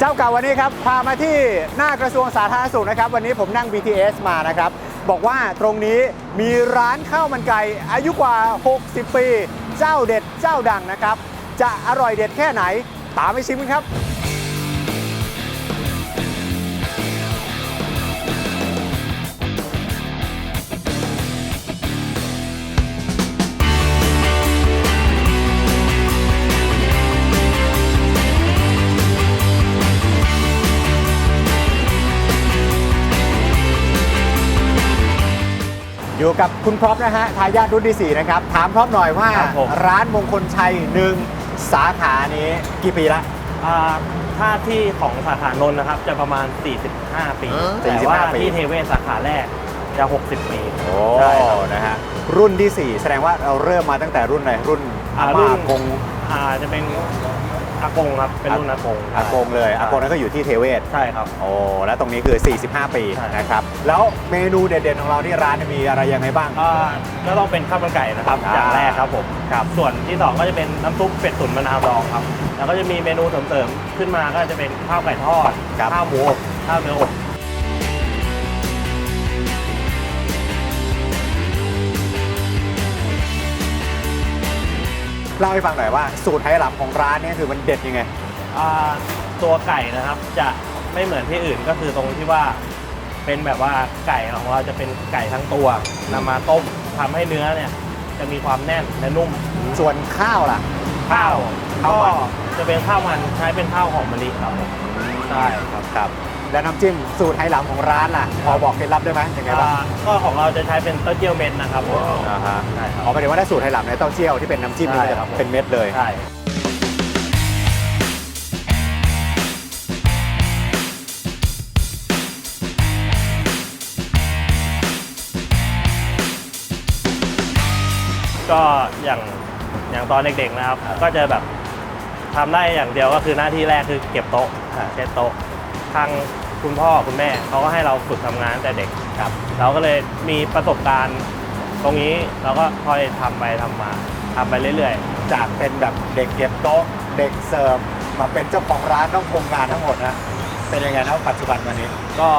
เจ้าเก่าวันนี้ครับ พามาที่หน้ากระทรวงสาธารณสุขนะครับ วันนี้ผมนั่ง BTS มานะครับ บอกว่าตรงนี้มีร้านข้าวมันไก่อายุกว่า 60 ปี เจ้าเด็ดเจ้าดังนะครับ จะอร่อยเด็ดแค่ไหน ตามไปชิมกันครับ อยู่กับคุณพร็อพนะฮะทายาทรุ่นที่ 4 นะครับ ถามพร็อพหน่อยว่าครับผม ร้านมงคลชัยหนึ่งสาขานี้กี่ปีละ อ่าถ้าที่ของสาขานนท์นะครับจะประมาณ 45 ปีแต่ว่า45ปี ที่เทเวศสาขาแรกจะ 60 ปีโอ้ใช่ครับ นะฮะรุ่นที่ 4 แสดงว่าเราเริ่มมาตั้งแต่รุ่นไหนรุ่นอาอ่าม่ารุ่นอากง อ่าจะเป็น อากงครับ เป็นรุ่นอากงอากงเลยอากงนั้นก็อยู่ที่เทเวศ ใช่ครับ โอ้ แล้วตรงนี้คือ 45 ปีใช่นะครับ แล้วเมนูเด็ดๆของเราที่ร้านมีอะไรยังไงบ้างอ่าก็ต้องเป็นข้าวมันไก่นะครับอ่าอย่างแรกครับผมครับ ส่วนที่สองก็จะเป็นน้ำซุปเป็ดตุ๋นมะนาวดองครับ แล้วก็จะมีเมนูเสริมๆขึ้นมาก็จะเป็นข้าวไก่ทอดครับข้าวหมูอบข้าวเนื้ออบ เล่าให้ฟังหน่อยว่าสูตรไหหลำของร้านเนี่ยคือมันเด็ดยังไง อ่าตัวไก่นะครับจะไม่เหมือนที่อื่นก็คือตรงที่ว่า เป็นแบบว่าไก่ของเราจะเป็นไก่ทั้งตัวนำมาต้มทำให้เนื้อเนี่ยจะมีความแน่นและนุ่ม ส่วนข้าวล่ะ ข้าวข้าว ก็มันจะเป็นข้าวมันใช้เป็นข้าวหอมมะลิครับผมใช่ครับครับแล้วน้ำจิ้มสูตรไหหลำของร้านล่ะพอบอกเคล็ดลับได้ไหมยังไงบ้างอ่าก็ของเราจะใช้เป็นเต้าเจี้ยวเม็ดนะครับผมอ่าฮะใช่ครับ อ๋อหมายถึงว่าถ้าสูตรไหหลำในเต้าเจี้ยวที่เป็นน้ำจิ้มนี่ใช่จะครับผม เป็นเม็ดเลย ใช่ ก็อย่างอย่างตอนเด็กๆนะครับ ก็จะแบบ ทำได้อย่างเดียวก็คือหน้าที่แรกคือเก็บโต๊ะอ่าเช็ดโต๊ะทางคุณพ่อคุณแม่เขาก็ให้เราฝึกทำงานตั้งแต่เด็กครับ เราก็เลยมีประสบการณ์ ตรงนี้เราก็ค่อยทำไปทำมาทำไปเรื่อยจากเป็นแบบเด็กเก็บโต๊ะเด็กเสิร์ฟมาเป็นเจ้าของร้านต้องคุมงานทั้งหมดนะเป็นยังไงนะปัจจุบันวันนี้ๆก็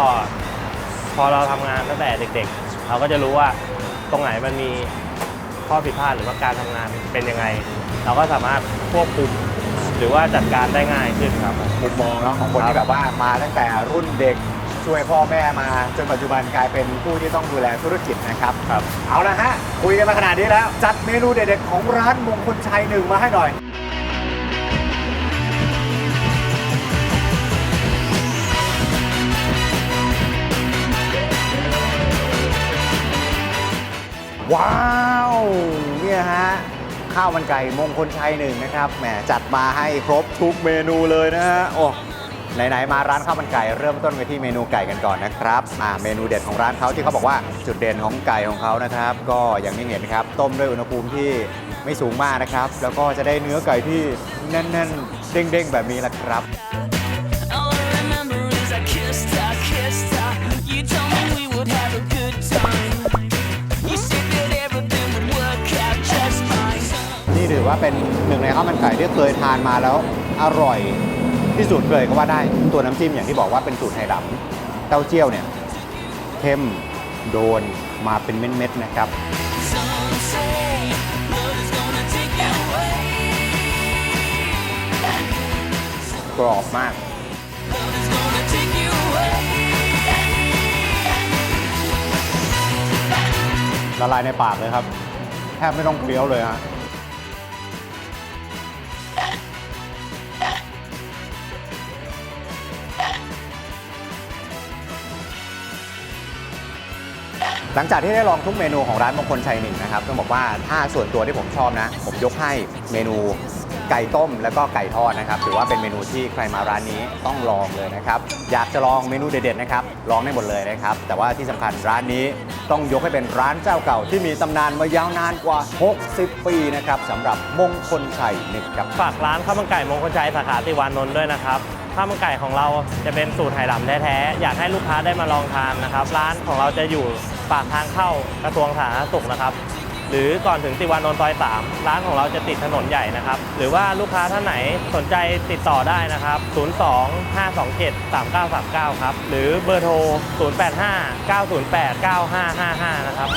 พอเราทำงานตั้งแต่เด็ก ๆ เราก็จะรู้ว่าตรงไหนมันมีข้อผิดพลาดหรือว่าการทำงานเป็นยังไง เราก็สามารถควบคุม หรือว่าจัดการได้ง่ายขึ้นครับ มุมมองเนาะของคนครับที่แบบว่ามาตั้งแต่รุ่นเด็กช่วยพ่อแม่มาจนปัจจุบันกลายเป็นผู้ที่ต้องดูแลธุรกิจนะครับ ครับ เอาละฮะ คุยกันมาขนาดนี้แล้ว จัดเมนูเด็ดๆของร้านมงคลชัยหนึ่งมาให้หน่อย ว้าวเนี่ยฮะ ข้าวมันไก่มงคลชัยหนึ่งนะครับแหมจัดมาให้ครบทุกเมนูเลยนะฮะโอ้ไหนๆมาร้านข้าวมันไก่เริ่มต้นกันที่เมนูไก่กันก่อนนะครับอ่าเมนูเด็ดของร้านเขาที่เขาบอกว่าจุดเด่นของไก่ของเขานะครับ ก็อย่างที่เห็นครับ ต้มด้วยอุณหภูมิที่ไม่สูงมากนะครับ แล้วก็จะได้เนื้อไก่ที่แน่นๆ เด้งๆ แบบนี้แหละครับ I kissed her, kissed her. You told me we would have a good time. ว่าเป็นหนึ่งในข้าวมันไก่ที่เคยทานมาแล้วอร่อยที่สุดเลยก็ว่าได้ตัวน้ำจิ้มอย่างที่บอกว่าเป็นสูตรไทยดำเต้าเจี้ยวเนี่ยเข้มโดนมาเป็นเม็ดๆนะครับกรอบมากละลายในปากเลยครับ แทบไม่ต้องเคี้ยวเลยฮะ หลังจากที่ได้ลองทุกเมนูของร้านมงคลชัยหนึ่งนะครับต้องบอกว่าถ้าส่วนตัวที่ผมชอบนะ ผมยกให้เมนูไก่ต้มแล้วก็ไก่ทอดนะครับถือว่าเป็นเมนูที่ใครมาร้านนี้ต้องลองเลยนะครับอยากจะลองเมนูเด็ดๆนะครับลองได้หมดเลยนะครับแต่ว่าที่สำคัญร้านนี้ต้องยกให้เป็นร้านเจ้าเก่าที่มีตำนานมายาวนานกว่า 60 ปีนะครับสำหรับมงคลชัยหนึ่งครับฝากร้านข้าวมันไก่มงคลชัยสาขาติวานนท์ด้วยนะครับข้าวมันไก่ของเราจะเป็นสูตรไหหลำแท้ๆอยากให้ลูกค้าได้มาลองทานนะครับ ร้านของเราจะอยู่ ปากทางเข้ากระทรวงสาธารณสุขนะครับ หรือก่อนถึงติวานนท์ซอย 3 ร้านของเราจะติดถนนใหญ่นะครับ หรือว่าลูกค้าท่านไหนสนใจติดต่อได้นะครับ 02 527 3939 ครับ หรือเบอร์โทร 085 908 9555 นะครับ